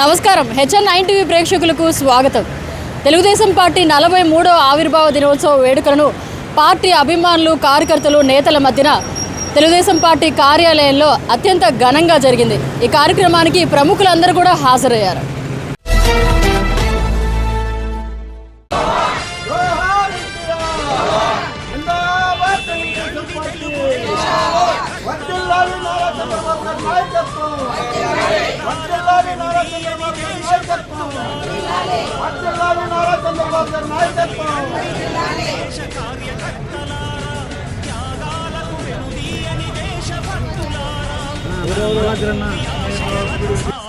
నమస్కారం. HN nine TV ప్రేక్షకులకు స్వాగతం. తెలుగుదేశం పార్టీ నలభై మూడో ఆవిర్భావ దినోత్సవ వేడుకలను పార్టీ అభిమానులు కార్యకర్తలు నేతల మధ్యన తెలుగుదేశం పార్టీ కార్యాలయంలో అత్యంత ఘనంగా జరిగింది. ఈ కార్యక్రమానికి ప్రముఖులందరూ కూడా హాజరయ్యారు. జిందాబాద్ వర్ధిల్లాలి నారా చంద్రబాబు గారి నాయకత్వం. వర్ధిల్లాలి నారా చంద్రబాబు గారి నాయకత్వం. వర్ధిల్లాలి నారా చంద్రబాబు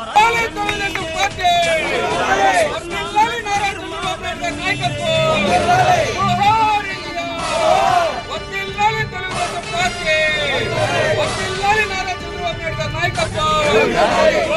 నాయకత్వం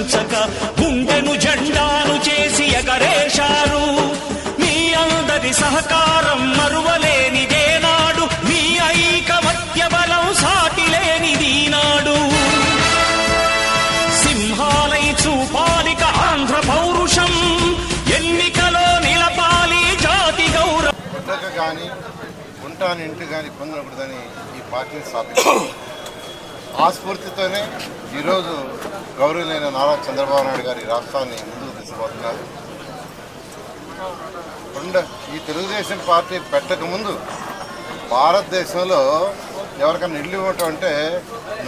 విశ్రమించక గుండెను జెండాను చేసి ఎగరేశారు. మీ అందరి సహకారం మరువలేనిదేనాడు. మీ ఐకమత్య బలం సాటిలేనిది నాడు సింహాలై చూపాలిక ఆంధ్ర పౌరుషం. ఎన్నికలో నిలపాలి జాతి గౌరవం. కానీ ఉంటాను కానీ పొందకూడదని ఈ పార్టీని స్థాపించారు. ఆ స్ఫూర్తితోనే ఈరోజు గౌరవులైన నారా చంద్రబాబు నాయుడు గారి రాష్ట్రాన్ని ముందుకు తీసుకుపోతున్నారు. రెండు ఈ తెలుగుదేశం పార్టీ పెట్టకముందు భారతదేశంలో ఎవరికైనా ఇల్లు ఇవ్వటం అంటే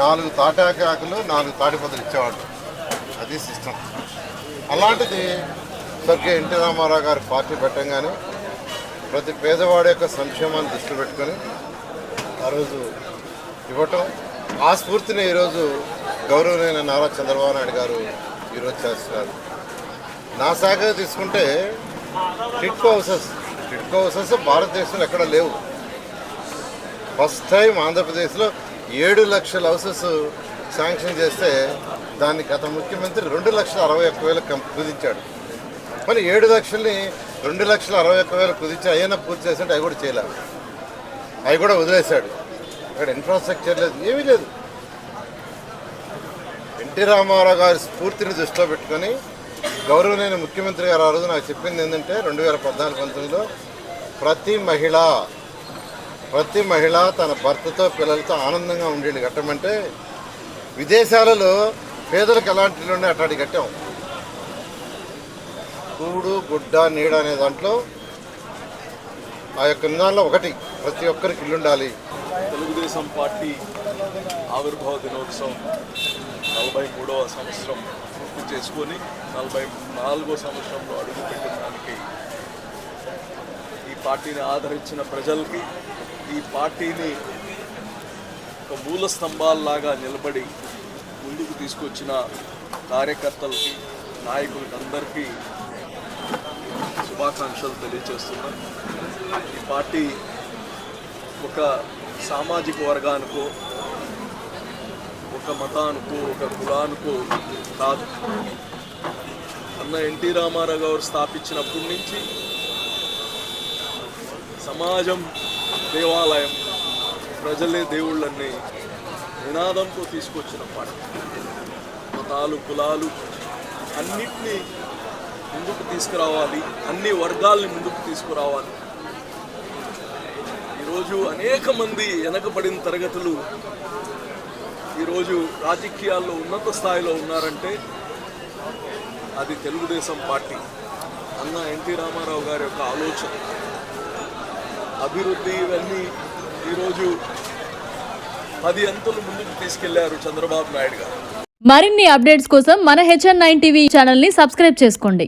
నాలుగు తాటాకాకులు నాలుగు తాటిపదులు ఇచ్చేవాళ్ళు. అది సిస్టమ్ అలాంటిది స్వర్గీయ ఎన్టీ రామారావు గారి పార్టీ పెట్టంగానే ప్రతి పేదవాడి యొక్క సంక్షేమాన్ని దృష్టిలో పెట్టుకొని ఆ రోజు ఇవ్వటం ఆ స్ఫూర్తిని ఈరోజు గౌరవనీయ నారా చంద్రబాబు నాయుడు గారు ఈరోజు చేస్తున్నారు. నా శాఖ తీసుకుంటే టిట్కో హౌసెస్ టిట్కో హౌసెస్ భారతదేశంలో ఎక్కడ లేవు. ఫస్ట్ టైం ఆంధ్రప్రదేశ్లో ఏడు లక్షల హౌసెస్ శాంక్షన్ చేస్తే దాన్ని గత ముఖ్యమంత్రి రెండు లక్షల అరవై ఒక్క వేలకు కుదించాడు. మరి ఏడు లక్షల్ని రెండు లక్షల అరవై ఒక్క వేలు కుదించి అయినా పూర్తి చేస్తుంటే అవి కూడా చేయలేదు అవి కూడా వదిలేశాడు. అక్కడ ఇన్ఫ్రాస్ట్రక్చర్ లేదు ఏమీ లేదు. ఎన్టీ రామారావు గారి స్ఫూర్తిని దృష్టిలో పెట్టుకొని గౌరవనీయ ముఖ్యమంత్రి గారు ఆ రోజు నాకు చెప్పింది ఏంటంటే రెండు వేల పద్నాలుగు పంతొమ్మిదిలో ప్రతి మహిళ ప్రతి మహిళ తన భర్తతో పిల్లలతో ఆనందంగా ఉండేది కట్టమంటే విదేశాలలో పేదలకు ఎలాంటి ఇల్లు అట్లాంటి కట్టాం. కూడు గుడ్డ నీడ అనే దాంట్లో ఆ యొక్క నినాల్లో ఒకటి ప్రతి ఒక్కరికి ఇల్లుండాలి. తెలుగుదేశం పార్టీ ఆవిర్భావ దినోత్సవం నలభై మూడవ సంవత్సరం పూర్తి చేసుకొని నలభై నాలుగో సంవత్సరంలో అడుగుపెట్టడానికి ఈ పార్టీని ఆదరించిన ప్రజలకి ఈ పార్టీని ఒక మూల స్తంభాల్లాగా నిలబడి ముందుకు తీసుకొచ్చిన కార్యకర్తలకి నాయకులకి అందరికీ శుభాకాంక్షలు తెలియజేస్తున్నాను ఈ పార్టీ ఒక సామాజిక వర్గానికో ఒక మతానికో ఒక కులానికో కాదు. అన్న ఎన్టీ రామారావు గారు స్థాపించినప్పటి నుంచి సమాజం దేవాలయం ప్రజలే దేవుళ్ళని నినాదంతో తీసుకొచ్చిన పాట. మతాలు కులాలు అన్నిటినీ ముందుకు తీసుకురావాలి అన్ని వర్గాల్ని ముందుకు తీసుకురావాలి. ఈరోజు అనేక మంది వెనకబడిన తరగతులు ఈరోజు రాజకీయాల్లో ఉన్నత స్థాయిలో ఉన్నారంటే అది తెలుగుదేశం పార్టీ. అన్న ఎన్టీ రామారావు గారి యొక్క ఆలోచన. అభివృద్ధి ఇవన్నీ ఈరోజు పది అంతులు ముందుకు తీసుకెళ్ళారు చంద్రబాబు నాయుడు గారు. మరిన్ని అప్డేట్స్ కోసం మన హెచ్ఎన్ నైన్ టీవీ ఛానల్ని సబ్స్క్రైబ్ చేసుకోండి.